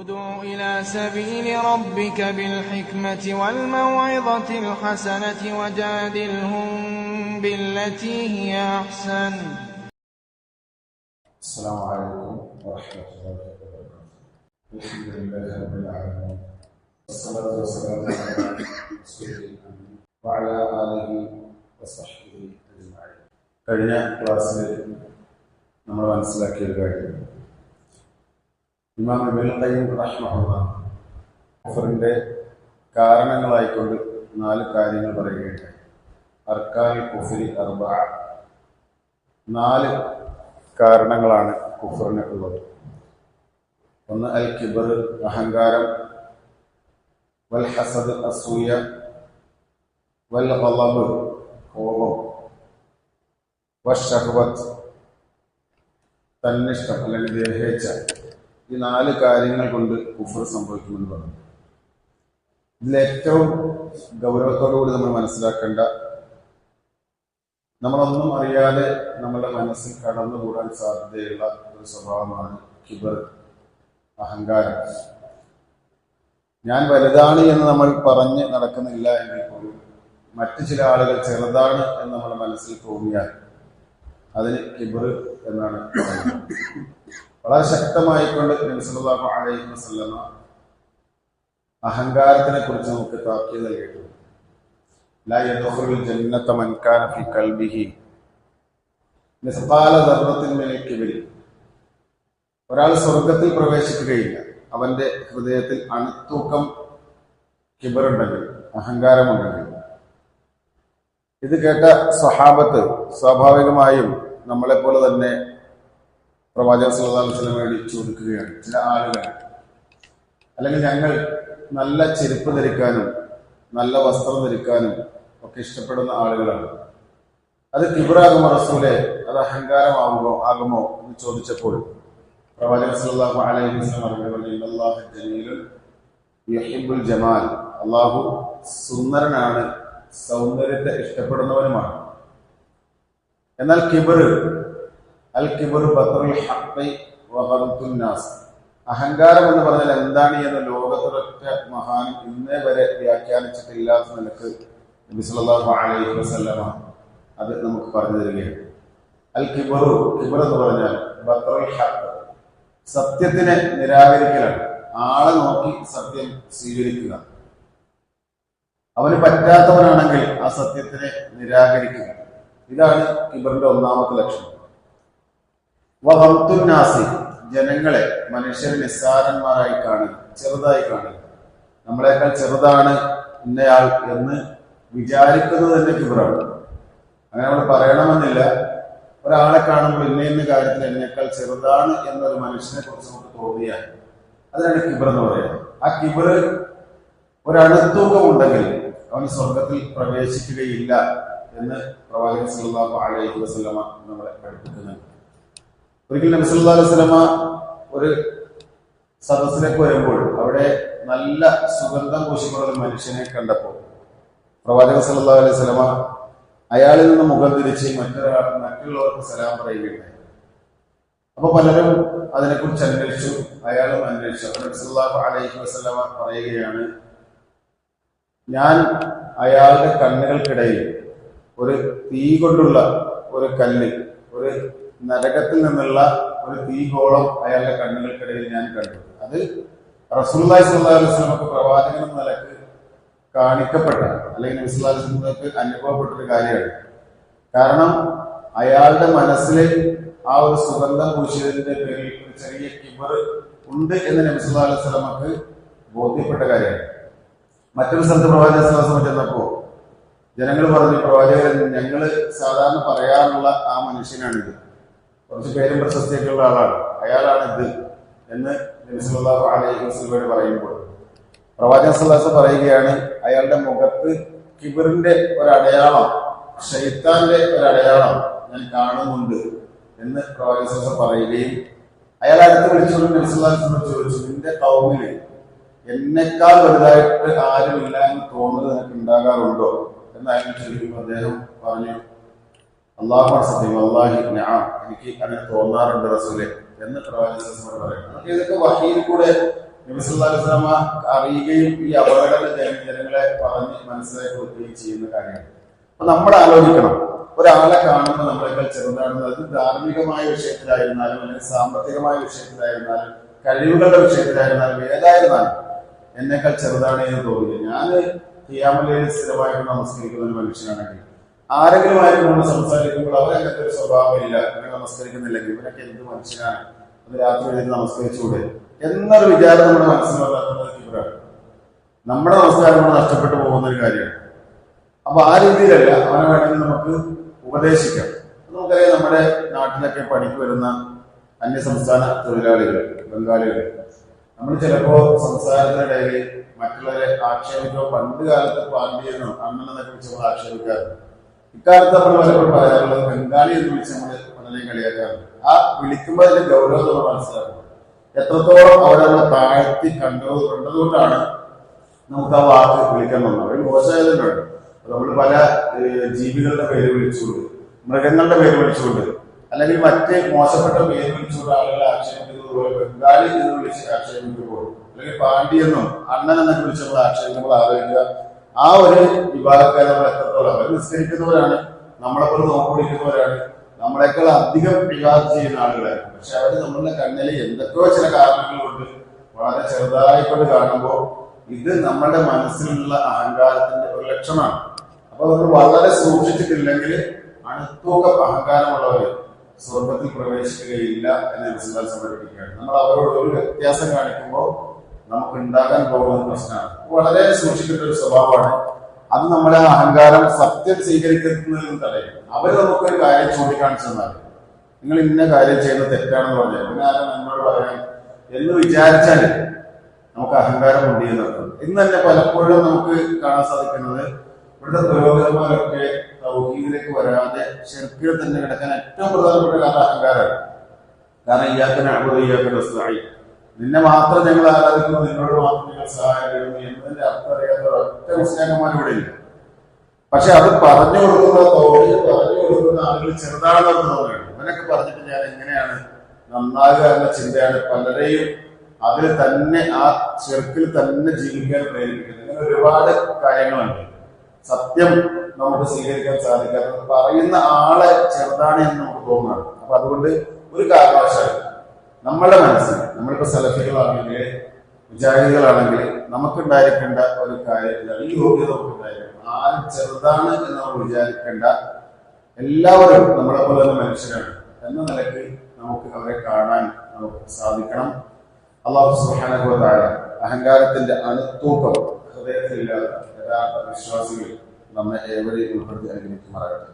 ادع إلى سبيل ربك بالحكمة والموعظة الحسنة وجادلهم بالتي هي أحسن السلام عليكم ورحمة الله وبركاته الحمد لله رب العالمين والصلاة والسلام على رسوله الأمين وعلى آله وصحبه أجمعين കഴിഞ്ഞ ക്ലാസ്സിൽ നമ്മൾ മനസ്സിലാക്കിയ ഒരു കാര്യം ഇമാം റഹ്മഹുള്ള കുഫറിന്റെ കാരണങ്ങളായിക്കൊണ്ട് നാല് കാര്യങ്ങൾ പറയുകയുണ്ടായി. അർക്കാൻ കുഫരി അർബ. നാല് കാരണങ്ങളാണ് കുഫറിന് ഉള്ളത്. ഒന്ന് അൽ കിബർ അഹങ്കാരം. വൽ ഹസദ് അസൂയ. വൽ ഹലബ് കോപം. വഷഹ്വത്ത് തന്നിഷ്ടം അല്ലെങ്കിൽ ദേഹേച്ഛ ഈ നാല് കാര്യങ്ങൾ കൊണ്ട് കുഫർ സംഭവിക്കുമെന്ന് പറഞ്ഞു. ഇതിലേറ്റവും ഗൗരവത്തോടു കൂടി നമ്മൾ മനസ്സിലാക്കേണ്ട നമ്മളൊന്നും അറിയാതെ നമ്മുടെ മനസ്സിൽ കടന്നുകൂടാൻ സാധ്യതയുള്ള ഒരു സ്വഭാവമാണ് കിബർ അഹങ്കാരം. ഞാൻ വലുതാണ് എന്ന് നമ്മൾ പറഞ്ഞ് നടക്കുന്നില്ല എങ്കിൽ പോലും മറ്റു ചില ആളുകൾ ചെറുതാണ് എന്ന് നമ്മുടെ മനസ്സിൽ തോന്നിയാൽ അതിന് കിബർ എന്നാണ് പറയുന്നത്. വളരെ ശക്തമായിക്കൊണ്ട് നബിസല്ലാഹു അലൈഹി വസ്ലമ അഹങ്കാരത്തിനെ കുറിച്ച് നമുക്ക് താക്കി നൽകിയിട്ടുണ്ട്. ഒരാൾ സ്വർഗത്തിൽ പ്രവേശിക്കുകയില്ല. അവന്റെ ഹൃദയത്തിൽ അണുത്തൂക്കം കിബറുണ്ടെങ്കിൽ അഹങ്കാരമുണ്ടെങ്കിൽ. ഇത് കേട്ട സ്വഹാബത്ത് സ്വാഭാവികമായും നമ്മളെപ്പോലെ തന്നെ പ്രവാചക വേണ്ടി ചോദിക്കുകയാണ്. ചില ആളുകൾ അല്ലെങ്കിൽ ഞങ്ങൾ നല്ല ചെരുപ്പ് ധരിക്കാനും നല്ല വസ്ത്രം ധരിക്കാനും ഒക്കെ ഇഷ്ടപ്പെടുന്ന ആളുകളാണ്. അത് കിബറാകുമോ റസൂലെ? അത് അഹങ്കാരമാകുമോ ആകുമോ എന്ന് ചോദിച്ചപ്പോൾ പ്രവാചകൻ സല്ലല്ലാഹു അലൈഹി വസല്ലം പറഞ്ഞു ഇന്നല്ലാഹു യുഹിബ്ബുൽ ജമാൽ. അള്ളാഹു സുന്ദരനാണ് സൗന്ദര്യത്തെ ഇഷ്ടപ്പെടുന്നവനുമാണ്. എന്നാൽ കിബർ അൽ അഹങ്കാരം എന്ന് പറഞ്ഞാൽ എന്താണ് എന്ന് ലോകത്തിലൊറ്റ മഹാൻ ഇന്നേ വരെ വ്യാഖ്യാനിച്ചിട്ടില്ലാത്ത നിലയ്ക്ക് അലൈഹി വസല്ലമ അത് നമുക്ക് പറഞ്ഞു തരികയാണ്. അൽ കിബറു കിബർ എന്ന് പറഞ്ഞാൽ ബത്റുൽ ഹഖ്. സത്യത്തിനെ നിരാകരിക്കലാണ്. ആളെ നോക്കി സത്യം സ്വീകരിക്കുക. അവന് പറ്റാത്തവനാണെങ്കിൽ ആ സത്യത്തിനെ നിരാകരിക്കുക. ഇതാണ് കിബറിന്റെ ഒന്നാമത്തെ ലക്ഷണം വഹംതുന്നാസി ജനങ്ങളെ മനുഷ്യർ നിസ്സാരന്മാരായി കാണുക ചെറുതായി കാണുക നമ്മളെക്കാൾ ചെറുതാണ് ഇന്നയാൾ എന്ന് വിചാരിക്കുന്നത് തന്നെ കിബറാണ്. അങ്ങനെ നമ്മൾ പറയണമെന്നില്ല. ഒരാളെ കാണുമ്പോൾ ഇന്ന ഇന്ന കാര്യത്തിൽ എന്നേക്കാൾ ചെറുതാണ് എന്നൊരു മനുഷ്യനെ കുറിച്ച് നമുക്ക് തോന്നിയാൽ അതിനാണ് കിബർ എന്ന് പറയുന്നത്. ആ കിബർ ഒരണുത്തൂക്കം ഉണ്ടെങ്കിൽ അവൻ സ്വർഗത്തിൽ പ്രവേശിക്കുകയില്ല എന്ന് പ്രവാചകൻ സല്ലല്ലാഹു അലൈഹി വസല്ലമ നമ്മളെ പഠിപ്പിക്കുന്നുണ്ട്. ഒരിക്കൽ നബി സല്ലല്ലാഹു അലൈഹി വസല്ലമ ഒരു സദസ്സിലേക്ക് വരുമ്പോൾ അവിടെ നല്ല സുഗന്ധം പൂശിക്കൊണ്ട ഒരു മനുഷ്യനെ കണ്ടപ്പോൾ പ്രവാചക സല്ലാ അലൈഹി സ്വലമ അയാളിൽ നിന്ന് മുഖം തിരിച്ച് മറ്റൊരാൾ മറ്റുള്ളവർക്ക് സലാം പറയുകയുണ്ടായി. അപ്പൊ പലരും അതിനെക്കുറിച്ച് അന്വേഷിച്ചു അയാളും അന്വേഷിച്ചു. അപ്പൊ നബി അലൈഹി വസല്ലമ പറയുകയാണ് ഞാൻ അയാളുടെ കണ്ണുകൾക്കിടയിൽ ഒരു തീ കൊണ്ടുള്ള ഒരു കല്ല് ഒരു നരകത്തിൽ നിന്നുള്ള ഒരു തീഗോളം അയാളുടെ കണ്ണുകൾക്കിടയിൽ ഞാൻ കണ്ടു. അത് റസൂല്ലായി സല്ലല്ലാഹു അലൈഹി വസല്ലമക്ക് പ്രവാചകൻ എന്ന നിലയ്ക്ക് കാണിക്കപ്പെട്ട അല്ലെങ്കിൽ നബി സല്ലല്ലാഹു അലൈഹി വസല്ലമക്ക് അനുഭവപ്പെട്ട ഒരു കാര്യമാണ്. കാരണം അയാളുടെ മനസ്സിൽ ആ ഒരു സുഗന്ധം പൂശിയതിന്റെ പേരിൽ ഒരു ചെറിയ കിബർ ഉണ്ട് എന്ന് നബി സല്ലല്ലാഹു അലൈഹി വസല്ലമക്ക് ബോധ്യപ്പെട്ട കാര്യമാണ്. മറ്റൊരു സ്ഥലത്ത് പ്രവാചക സല്ലാസം ചെന്നപ്പോ ജനങ്ങൾ പറഞ്ഞു പ്രവാചകൻ ഞങ്ങൾ സാധാരണ പറയാറുള്ള ആ മനുഷ്യനാണിത്. കുറച്ച് പേരും പ്രശസ്തിയൊക്കെ ഉള്ള ആളാണ്. അയാളാണ് ഇത് എന്ന് നബിസ്വല്ലാഹു അലൈഹി പറയുമ്പോൾ. പ്രവാചകൻ സല്ലാസ് പറയുകയാണ് അയാളുടെ മുഖത്ത് കിബിറിന്റെ ഒരടയാളം ഷെയ്ത്താന്റെ ഒരടയാളം ഞാൻ കാണുന്നുണ്ട് എന്ന് പ്രവാചകൻ പറയുകയും അയാൾ അടുത്ത് വിളിച്ചുകൊണ്ട് നബിസ്വല്ലാസിനോട് ചോദിച്ചു നിന്റെ കൗമിൽ എന്നെക്കാൾ വലുതായിട്ട് ആരുമില്ല എന്ന് തോന്നുന്നത് നിനക്ക് ഉണ്ടാകാറുണ്ടോ? എന്ന് ചോദിക്കുമ്പോൾ അദ്ദേഹം പറഞ്ഞു അള്ളാഹുമാണ് സത്യം അള്ളാഹി ഞാൻ എനിക്ക് അങ്ങനെ തോന്നാറുണ്ട് റസൂലെ. എന്ന് പ്രവാചകൻ പറയുന്നത് ഇതൊക്കെ വഹീൽ കൂടെ നബിസ്വല്ലാസ്ലാമ അറിയുകയും ഈ അപകടങ്ങൾ ജന- ജനങ്ങളെ പറഞ്ഞ് മനസ്സിലാക്കി കൊടുക്കുകയും ചെയ്യുന്ന കാര്യമാണ് അപ്പൊ നമ്മൾ ആലോചിക്കണം. ഒരാളെ കാണുന്ന നമ്മളെക്കാൾ ചെറുതാണെന്ന് അത് ധാർമ്മികമായ വിഷയത്തിലായിരുന്നാലും അല്ലെങ്കിൽ സാമ്പത്തികമായ വിഷയത്തിലായിരുന്നാലും കഴിവുകളുടെ വിഷയത്തിലായിരുന്നാലും ഏതായിരുന്നാലും എന്നെക്കാൾ ചെറുതാണ് എന്ന് തോന്നില്ല ഞാൻ ഹിയാമലയിൽ സ്ഥിരമായിട്ട് നമസ്കരിക്കുന്ന ഒരു മനുഷ്യനാണെങ്കിൽ ആരെങ്കിലും ആയിട്ട് നമ്മൾ സംസാരിക്കുമ്പോൾ അവരങ്ങനത്തെ ഒരു സ്വഭാവമില്ല. ഇവരെ നമസ്കരിക്കുന്നില്ലെങ്കിൽ ഇവരൊക്കെ എന്ത് മനുഷ്യനാണ്? അത് രാത്രി എഴുതി നമസ്കരിച്ചുകൂടെ എന്നൊരു വിചാരം നമ്മുടെ മനസ്സിൽ വരാക്കുന്നത് ഇവരാണ്. നമ്മുടെ നമസ്കാരം കൂടെ നഷ്ടപ്പെട്ടു പോകുന്ന ഒരു കാര്യമാണ്. അപ്പൊ ആ രീതിയിലല്ല അവനെ വേണമെങ്കിൽ നമുക്ക് ഉപദേശിക്കാം. നമുക്കറിയാം നമ്മുടെ നാട്ടിലൊക്കെ പണിക്ക് വരുന്ന അന്യ സംസ്ഥാന തൊഴിലാളികൾ ബംഗാളികൾ നമ്മൾ ചിലപ്പോ സംസാരത്തിനിടയിൽ മറ്റുള്ളവരെ ആക്ഷേപിക്കോ പണ്ട് കാലത്ത് പാണ്ഡ്യനോ അണ്ണനെന്നൊക്കെ വിളിച്ച് ആക്ഷേപിക്കാറുണ്ട്. ഇക്കാലത്ത് നമ്മൾ പലപ്പോഴും പറയാറുള്ളത് ബംഗാളി എന്ന് വിളിച്ച് നമ്മൾ പലരെയും കളിയാക്കാറുണ്ട് ആ വിളിക്കുമ്പോൾ അതിന്റെ ഗൗരവം നമ്മൾ മനസ്സിലാക്കും എത്രത്തോളം അവരവിടെ താഴ്ത്തി കണ്ടത് കണ്ടതുകൊണ്ടാണ് നമുക്ക് ആ വാക്ക് വിളിക്കാൻ വന്നത്. അവർ മോശമായതുകൊണ്ടാണ് നമ്മൾ പല ജീവികളുടെ പേര് വിളിച്ചുകൊണ്ട് മൃഗങ്ങളുടെ പേര് വിളിച്ചുകൊണ്ട് അല്ലെങ്കിൽ മറ്റ് മോശപ്പെട്ട പേര് വിളിച്ചുകൊണ്ട് ആളുകളെ ആക്ഷേപിക്കുന്നത് പോലെ ബംഗാളി എന്ന് വിളിച്ച് ആക്ഷേപിക്കുമ്പോൾ അല്ലെങ്കിൽ പാണ്ഡി എന്നും അണ്ണൻ എന്നൊക്കെ വിളിച്ച് നമ്മൾ ആക്ഷേപിക്കുമ്പോൾ ആലോചിക്കുക ആ ഒരു വിഭാഗക്കാരെ നമ്മൾ എത്രത്തോളം അവർ നിസ്കരിക്കുന്നവരാണ് നമ്മളെ പോലെ നോക്കുപിടിക്കുന്നവരാണ് നമ്മളെക്കാൾ അധികം വിവാദം ചെയ്യുന്ന ആളുകളായിരുന്നു. പക്ഷെ അവർ നമ്മളുടെ കണ്ണിൽ എന്തൊക്കെയോ ചില കാരണങ്ങൾ കൊണ്ട് വളരെ ചെറുതായിക്കൊണ്ട് കാണുമ്പോൾ ഇത് നമ്മുടെ മനസ്സിലുള്ള അഹങ്കാരത്തിന്റെ ഒരു ലക്ഷണമാണ്. അപ്പൊ നമ്മൾ വളരെ സൂക്ഷിച്ചിട്ടില്ലെങ്കിൽ അണുത്തൂക്ക അഹങ്കാരമുള്ളവർ സ്വർഗത്തിൽ പ്രവേശിക്കുകയില്ല എന്ന് മനസ്സിലാക്കി പഠിപ്പിക്കുകയാണ് നമ്മൾ അവരോട് ഒരു വ്യത്യാസം കാണിക്കുമ്പോൾ നമുക്ക് ഉണ്ടാകാൻ പോകുന്ന പ്രശ്നമാണ്. വളരെ സൂക്ഷിക്കേണ്ട ഒരു സ്വഭാവമാണ് അത് നമ്മുടെ അഹങ്കാരം സത്യം സ്വീകരിക്കുന്നതിൽ തടയും അവർ നമുക്കൊരു കാര്യം ചൂണ്ടിക്കാണിച്ചു തന്നാൽ നിങ്ങൾ ഇന്ന കാര്യം ചെയ്യുന്നത് തെറ്റാണെന്ന് പറഞ്ഞാൽ പിന്നെ ആരും എന്നോട് പറയാൻ? എന്ന് വിചാരിച്ചാൽ നമുക്ക് അഹങ്കാരം ഉണ്ട് എന്നർത്ഥം ഇന്ന് തന്നെ പലപ്പോഴും നമുക്ക് കാണാൻ സാധിക്കുന്നത് ഇവിടുത്തെ പുരോഗതിമാരൊക്കെ തൗഹീദിലേക്ക് വരാതെ ഷെർക്കിൽ തന്നെ കിടക്കാൻ ഏറ്റവും പ്രധാനപ്പെട്ട കാരണം അഹങ്കാരമാണ്. കാരണം ഇയാൾക്കിനെ അബുദ ഇയാക്കനെ സഹായി നിന്നെ മാത്രം ഞങ്ങൾ ആരാധിക്കുന്നു നിന്നോട് മാത്രം ഞങ്ങൾ സഹായം തരുന്നു എന്നതിന്റെ അർത്ഥം അറിയാത്ത ഒറ്റ ഇവിടെ ഇല്ല. പക്ഷെ അത് പറഞ്ഞു കൊടുക്കുന്ന തോന്നിൽ പറഞ്ഞു കൊടുക്കുന്ന ആളുകൾ ചെറുതാണെന്ന് തോന്നുകയാണ് ഇവനൊക്കെ പറഞ്ഞിട്ട് ഞാൻ എങ്ങനെയാണ് നന്നാകുക എന്ന ചിന്തയാണ് പലരെയും അതിൽ തന്നെ ആ ചെറുക്കിൽ തന്നെ ജീവിക്കാൻ പ്രേരിപ്പിക്കുന്നത്. അങ്ങനെ ഒരുപാട് കാര്യങ്ങളുണ്ട്. സത്യം നമുക്ക് സ്വീകരിക്കാൻ സാധിക്കാത്തത് പറയുന്ന ആളെ ചെറുതാണ് എന്ന് നമുക്ക് തോന്നുന്നതാണ് അപ്പൊ അതുകൊണ്ട് ഒരു കാരണവശാലും നമ്മുടെ മനസ്സിൽ നമ്മളിപ്പോ സെലഫികളാണെങ്കിൽ വിചാരികളാണെങ്കിൽ നമുക്കുണ്ടായിരിക്കേണ്ട ഒരു കാര്യം ഈ യോഗ്യത നമുക്കുണ്ടായിരിക്കണം. ആരും ചെറുതാണ് എന്ന് നമ്മൾ വിചാരിക്കേണ്ട എല്ലാവരും നമ്മളെ പോലെ തന്നെ മനുഷ്യരാണ്. എന്ന നിലയ്ക്ക് നമുക്ക് അവരെ കാണാൻ നമുക്ക് സാധിക്കണം. അള്ളാഹു സുഹാനുഭവത്തായ അഹങ്കാരത്തിന്റെ അണുത്തൂക്കം ഹൃദയത്തിലില്ലാത്ത യഥാർത്ഥ വിശ്വാസികൾ നമ്മെ ഏവരെയും ഉൾപ്പെടുത്തി അനുഗ്രഹിക്കുമാറാകട്ടെ.